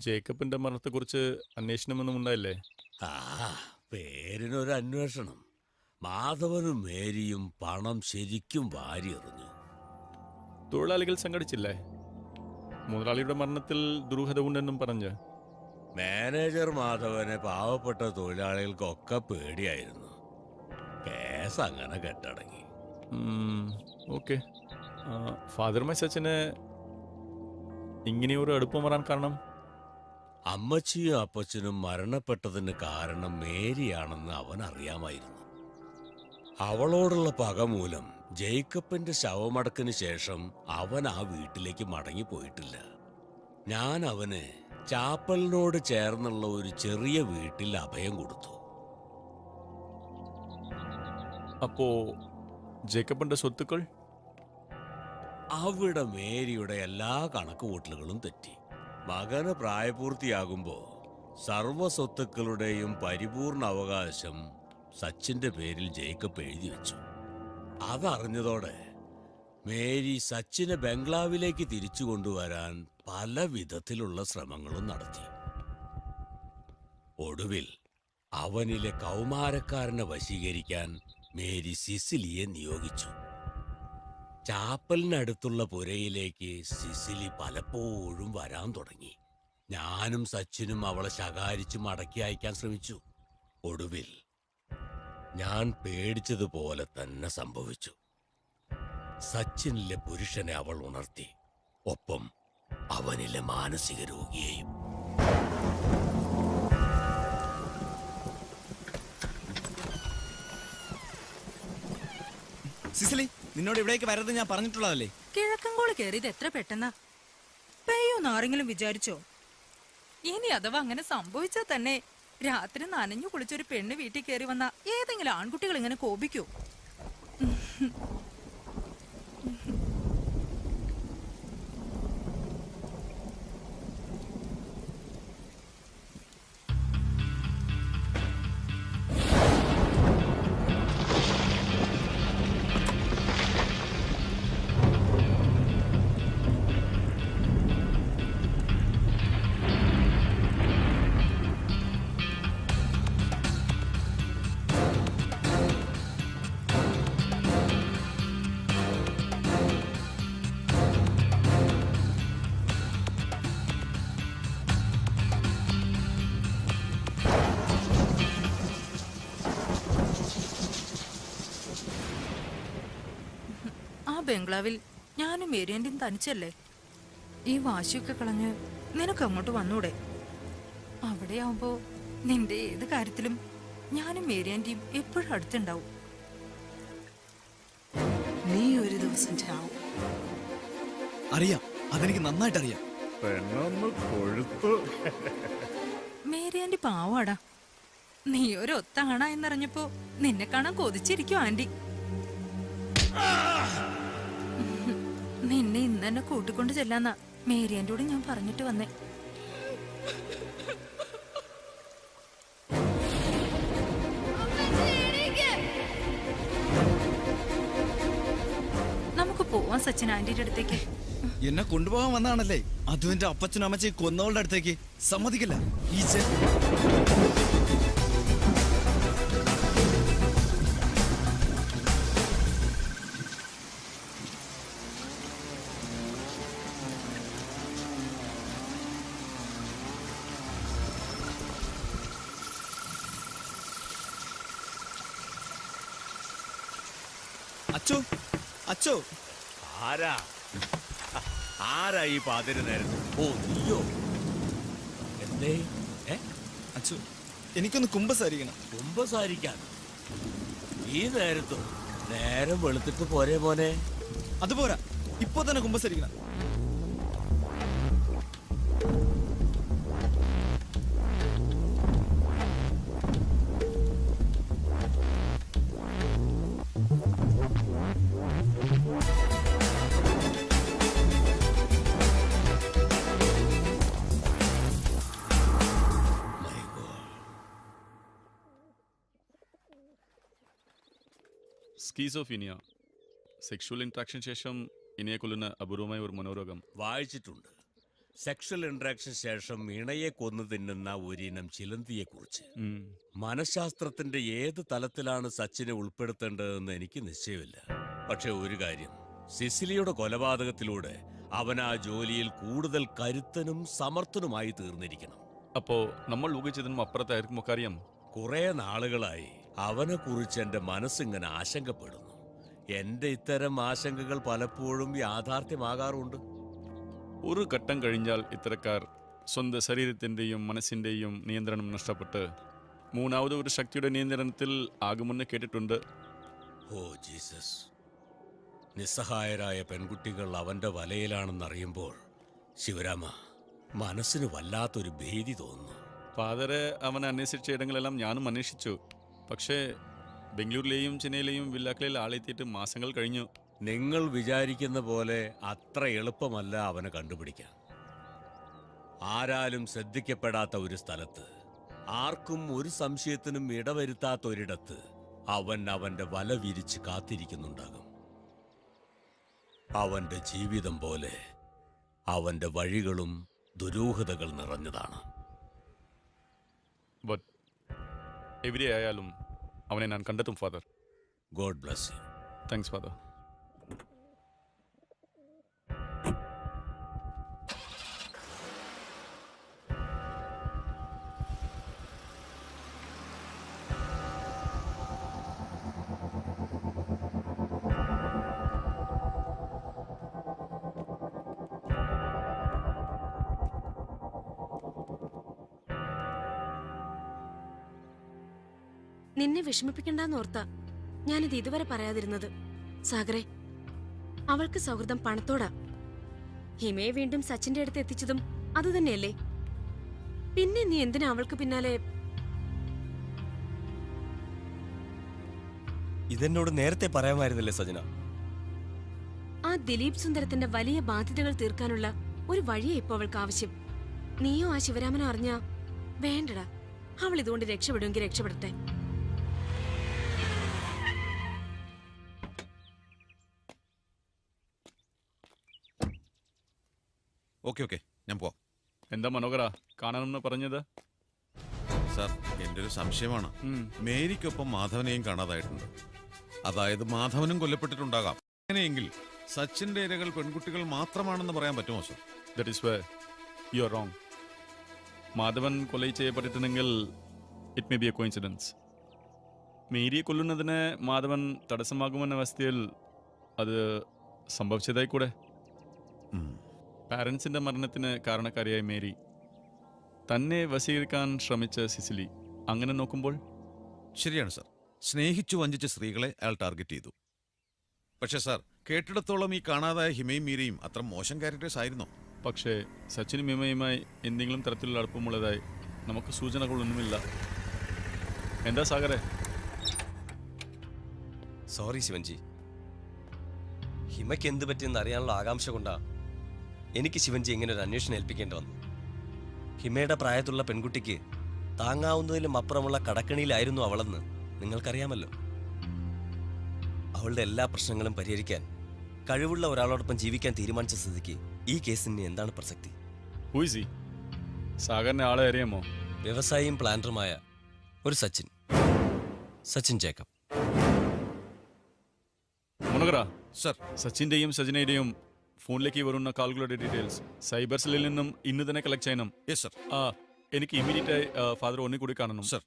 ജേക്കബിന്റെ മരണത്തെക്കുറിച്ച് അന്വേഷണമൊന്നും ഉണ്ടായില്ലേ? ആ പേരിനൊരു അന്വേഷണം. മാധവനും മേരിയും പണം ശരിക്കും വാരിയെറിഞ്ഞു. തൊഴിലാളികൾ സംഘടിച്ചില്ലേ? മുതലാളിയുടെ മരണത്തിൽ ദുരൂഹത ഉണ്ടെന്നും പറഞ്ഞ്. മാനേജർ മാധവനെ പാവപ്പെട്ട തൊഴിലാളികൾക്കൊക്കെ പേടിയായിരുന്നു. കേസ് അങ്ങനെ കെട്ടടങ്ങി. ഓക്കെ. ഫാദർ മെസ്സച്ചന് ഇങ്ങനെയൊരു അടുപ്പം വരാൻ കാരണം അമ്മച്ചിയും അപ്പച്ചനും മരണപ്പെട്ടതിന് കാരണം മേരിയാണെന്ന് അവൻ അറിയാമായിരുന്നു. അവളോടുള്ള പക മൂലം ജേക്കബിന്റെ ശവമടക്കിന് ശേഷം അവൻ ആ വീട്ടിലേക്ക് മടങ്ങിപ്പോയിട്ടില്ല. ഞാൻ അവന് ചാപ്പലിനോട് ചേർന്നുള്ള ഒരു ചെറിയ വീട്ടിൽ അഭയം കൊടുത്തു. അപ്പോ ജേക്കബിന്റെ സ്വത്തുക്കൾ? അവിടെ മേരിയുടെ എല്ലാ കണക്കുകൂട്ടലുകളും തെറ്റി. മകന് പ്രായപൂർത്തിയാകുമ്പോ സർവ സ്വത്തുക്കളുടെയും പരിപൂർണ അവകാശം സച്ചിന്റെ പേരിൽ ജേക്കബ് എഴുതി വെച്ചു. അതറിഞ്ഞതോടെ മേരി സച്ചിനെ ബംഗ്ലാവിലേക്ക് തിരിച്ചു കൊണ്ടുവരാൻ പല വിധത്തിലുള്ള ശ്രമങ്ങളും നടത്തി. ഒടുവിൽ അവനിലെ കൗമാരക്കാരനെ വശീകരിക്കാൻ മേരി സിസിലിയെ നിയോഗിച്ചു. ചാപ്പലിനടുത്തുള്ള പുരയിലേക്ക് സിസിലി പലപ്പോഴും വരാൻ തുടങ്ങി. ഞാനും സച്ചിനും അവളെ ശകാരിച്ച് മടക്കി അയക്കാൻ ശ്രമിച്ചു. ഒടുവിൽ ഞാൻ പേടിച്ചതുപോലെ തന്നെ സംഭവിച്ചു. സച്ചിനിലെ പുരുഷനെ അവൾ ഉണർത്തി. ഒപ്പം അവനിലെ മാനസിക രോഗിയെയും. സിസിലി നിന്നോട് ഇവിടേക്ക് വരരുത് ഞാൻ പറഞ്ഞിട്ടുള്ളതല്ലേ? കിഴക്കങ്കോൾ കയറിയത് എത്ര പെട്ടെന്നാ? പെയ്യോന്ന് ആരെങ്കിലും വിചാരിച്ചോ? ഇനി അഥവാ അങ്ങനെ സംഭവിച്ചാൽ തന്നെ രാത്രി നനഞ്ഞു കുളിച്ചൊരു പെണ്ണ് വീട്ടിൽ കയറി വന്ന ഏതെങ്കിലും ആൺകുട്ടികൾ ഇങ്ങനെ കോപിക്കൂ? ബംഗ്ലാവിൽ ഞാനും ഏരിയന്റെയും തനിച്ചല്ലേ? ഈ വാശിയൊക്കെ കളഞ്ഞ് നിനക്ക് അങ്ങോട്ട് വന്നൂടെ? അവിടെയാവുമ്പോ നിന്റെ ഏത് കാര്യത്തിലും ഞാനും മേരിയന്റെയും എപ്പോഴും അടുത്തുണ്ടാവും. നീ ഒരു ദിവസം ചാവും. അറിയാം. അതെനിക്ക് നന്നായിട്ട് അറിയാം മേരിയാന്റി പാവാടാ. നീ ഒരു ഒത്താണ എന്നറിഞ്ഞപ്പോ നിന്നെ കാണാൻ കൊതിച്ചിരിക്കും ആന്റി. നിന്നെ ഇന്ന് തന്നെ കൂട്ടിക്കൊണ്ട് ചെല്ലാന്നാ. മേരിയാന്റിയോട് ഞാൻ പറഞ്ഞിട്ട് വന്നേ. നമുക്ക് പോവാൻ സച്ചിൻ ആന്റിയുടെ അടുത്തേക്ക്. എന്നെ കൊണ്ടുപോകാൻ വന്നാണല്ലേ? അതും എന്റെ അപ്പച്ചനും അമ്മച്ചി കൊന്നവളുടെ അടുത്തേക്ക്. സമ്മതിക്കില്ല. ഈ അച്ചോ അച്ചു. ആരാ? ആരാ ഈ പാതിരി നേരത്ത്? ഓ നീയോ? എന്തേ? ഏ? അച്ചു എനിക്കൊന്ന് കുമ്പസാരിക്കണം. കുമ്പസാരിക്കാൻ? ഈ നേരത്തോ നേരം വെളുത്തിട്ട് പോരെ പോലെ അതുപോരാ ഇപ്പൊ തന്നെ കുമ്പസരിക്കണം. സ്കീസോഫീനിയ സെക്ഷുവൽ ഇൻട്രാക്ഷൻ ശേഷം ഇനിയെ കൊല്ലുന്ന അപൂർവമായ ഒരു മനോരോഗം. വായിച്ചിട്ടുണ്ട്. സെക്ഷൽ ഇന്ററാക്ഷൻ ശേഷം ഇണയെ കൊന്നു തിന്നുന്ന ഒരിനം ചിലന്തിയെ കുറിച്ച് മനഃശാസ്ത്രത്തിന്റെ ഏത് തലത്തിലാണ് സച്ചിനെ ഉൾപ്പെടുത്തേണ്ടതെന്ന് എനിക്ക് നിശ്ചയമില്ല. പക്ഷെ ഒരു കാര്യം സിസിലിയുടെ കൊലപാതകത്തിലൂടെ അവൻ ആ ജോലിയിൽ കൂടുതൽ കരുത്തനും സമർത്ഥനുമായി തീർന്നിരിക്കണം. അപ്പോ നമ്മൾ ഊഹിച്ചതിനും അപ്പുറത്തായിരിക്കും കാര്യം? കുറെ നാളുകളായി അവനെ കുറിച്ച് എന്റെ മനസ്സിങ്ങനെ ആശങ്കപ്പെടുന്നു. എന്റെ ഇത്തരം ആശങ്കകൾ പലപ്പോഴും യാഥാർത്ഥ്യമാകാറുണ്ട്. ഒരു ഘട്ടം കഴിഞ്ഞാൽ ഇത്തരക്കാർ സ്വന്തം ശരീരത്തിന്റെയും മനസ്സിന്റെയും നിയന്ത്രണം നഷ്ടപ്പെട്ട് മൂന്നാമത് ഒരു ശക്തിയുടെ നിയന്ത്രണത്തിൽ ആകുമെന്ന് കേട്ടിട്ടുണ്ട്. Oh Jesus. നിസ്സഹായരായ പെൺകുട്ടികൾ അവന്റെ വലയിലാണെന്നറിയുമ്പോൾ ശിവരാമ മനസ്സിന് വല്ലാത്തൊരു ഭീതി തോന്നുന്നു. ഫാദറെ അവനെ അന്വേഷിച്ച ഇടങ്ങളെല്ലാം ഞാനും അന്വേഷിച്ചു. പക്ഷേ ബംഗളൂരിലെയും ചെന്നൈയിലെയും വില്ലാക്കളിൽ ആളെത്തിയിട്ട് മാസങ്ങൾ കഴിഞ്ഞു. നിങ്ങൾ വിചാരിക്കുന്ന പോലെ അത്ര എളുപ്പമല്ല അവനെ കണ്ടുപിടിക്കാൻ. ആരാലും ശ്രദ്ധിക്കപ്പെടാത്ത ഒരു സ്ഥലത്ത് ആർക്കും ഒരു സംശയത്തിനും ഇടവരുത്താത്ത ഒരിടത്ത് അവൻ അവന്റെ വല വിരിച്ച് കാത്തിരിക്കുന്നുണ്ടാകും. അവന്റെ ജീവിതം പോലെ അവന്റെ വഴികളും ദുരൂഹതകൾ നിറഞ്ഞതാണ്. എവിടെ ആയാലും അവനെ ഞാൻ കണ്ടെത്തും father. God bless you. Thanks father. നിന്നെ വിഷമിപ്പിക്കണ്ടെന്ന് ഓർത്ത ഞാനിത് ഇതുവരെ പറയാതിരുന്നത്. സാഗറെ അവൾക്ക് സൗഹൃദം പണത്തോടാ. ഹിമയെ വീണ്ടും സച്ചിന്റെ അടുത്ത് എത്തിച്ചതും അതുതന്നെയല്ലേ പിന്നെ നീ എന്തിനാ അവൾക്ക് പിന്നാലെ? ഇതെന്നോട് നേരത്തെ പറയാമായിരുന്നില്ലേ സജന? ആ ദിലീപ് സുന്ദരത്തിന്റെ വലിയ ബാധ്യതകൾ തീർക്കാനുള്ള ഒരു വഴിയെ ഇപ്പൊ അവൾക്ക് ആവശ്യം. നീയോ ആ ശിവരാമനോ അറിഞ്ഞ വേണ്ടടാ അവൾ ഇതുകൊണ്ട് രക്ഷപ്പെടുമെങ്കിൽ രക്ഷപ്പെടട്ടെ. Okay okay. ഞാൻ പോവാം. എന്താ മനോഹര? കാണണമെന്ന് പറഞ്ഞത്? സാർ എന്റെ ഒരു സംശയമാണ്. മേരിക്കൊപ്പം മാധവനെയും കാണാതായിട്ടുണ്ട്. അതായത് മാധവനും കൊല്ലപ്പെട്ടിട്ടുണ്ടാകാം. അങ്ങനെയെങ്കിൽ സച്ചിന്റെ ഇരകൾ പെൺകുട്ടികൾ മാത്രമാണെന്ന് പറയാൻ പറ്റുമോ sir? That is way you are wrong Madhavan കൊല ചെയ്യപ്പെട്ടിട്ടുണ്ടെങ്കിൽ it may be a coincidence മേരിയെ കൊല്ലുന്നതിന് മാധവൻ തടസ്സമാകുമെന്ന അവസ്ഥയിൽ അത് സംഭവിച്ചതായി കൂടെ ഉം. പാരൻസിന്റെ മരണത്തിന് കാരണക്കാരിയായ മേരി. തന്നെ വശീകരിക്കാൻ ശ്രമിച്ച സിസിലി അങ്ങനെ നോക്കുമ്പോൾ ശരിയാണ് സാർ. സ്നേഹിച്ചു വഞ്ചിച്ച സ്ത്രീകളെ അയാൾ ടാർഗറ്റ് ചെയ്തു. പക്ഷേ സാർ കേട്ടിടത്തോളം ഈ കാണാതായ ഹിമയും മീരയും അത്ര മോശം ക്യാരക്ടേഴ്സ് ആയിരുന്നോ? പക്ഷേ സച്ചിനും ഹിമയുമായി എന്തെങ്കിലും തരത്തിലുള്ള അടുപ്പമുള്ളതായി നമുക്ക് സൂചനകളൊന്നുമില്ല. എന്താ സാഗറെ? സോറി ശിവൻജി. ഹിമയ്ക്ക് എന്ത് പറ്റിയെന്ന് അറിയാനുള്ള ആകാംക്ഷ കൊണ്ടാ എനിക്ക് ശിവൻജി ഇങ്ങനെ ഒരു അന്വേഷണം ഏൽപ്പിക്കേണ്ടി വന്നു. ഹിമയുടെ പ്രായത്തിലുള്ള പെൺകുട്ടിക്ക് താങ്ങാവുന്നതിലും അപ്പുറമുള്ള കടക്കണിയിലായിരുന്നു അവളെന്ന് നിങ്ങൾക്കറിയാമല്ലോ. അവളുടെ എല്ലാ പ്രശ്നങ്ങളും പരിഹരിക്കാൻ കഴിവുള്ള ഒരാളോടൊപ്പം ജീവിക്കാൻ തീരുമാനിച്ച സ്ഥിതിക്ക് ഈ കേസിന് എന്താണ് പ്രസക്തി? സാഗറിനെ ആളെ അറിയാമോ? വ്യവസായിയും പ്ലാന്ററുമായ ഒരു സച്ചിൻ. സച്ചിൻ ജേക്കബ്. സർ. സച്ചിന്റെയും സജിനയുടെയും ഫോണിലേക്ക് വരുന്ന കാളുകളുടെ ഡീറ്റെയിൽസ് സൈബർ സെല്ലിൽ നിന്നും ഇന്ന് തന്നെ കളക്ട് ചെയ്യണം. യെസ് സർ ആ എനിക്ക് ഇമ്മീഡിയറ്റ് ആയി ഫാദർ ഒന്നി കൂടി കാണണം. സർ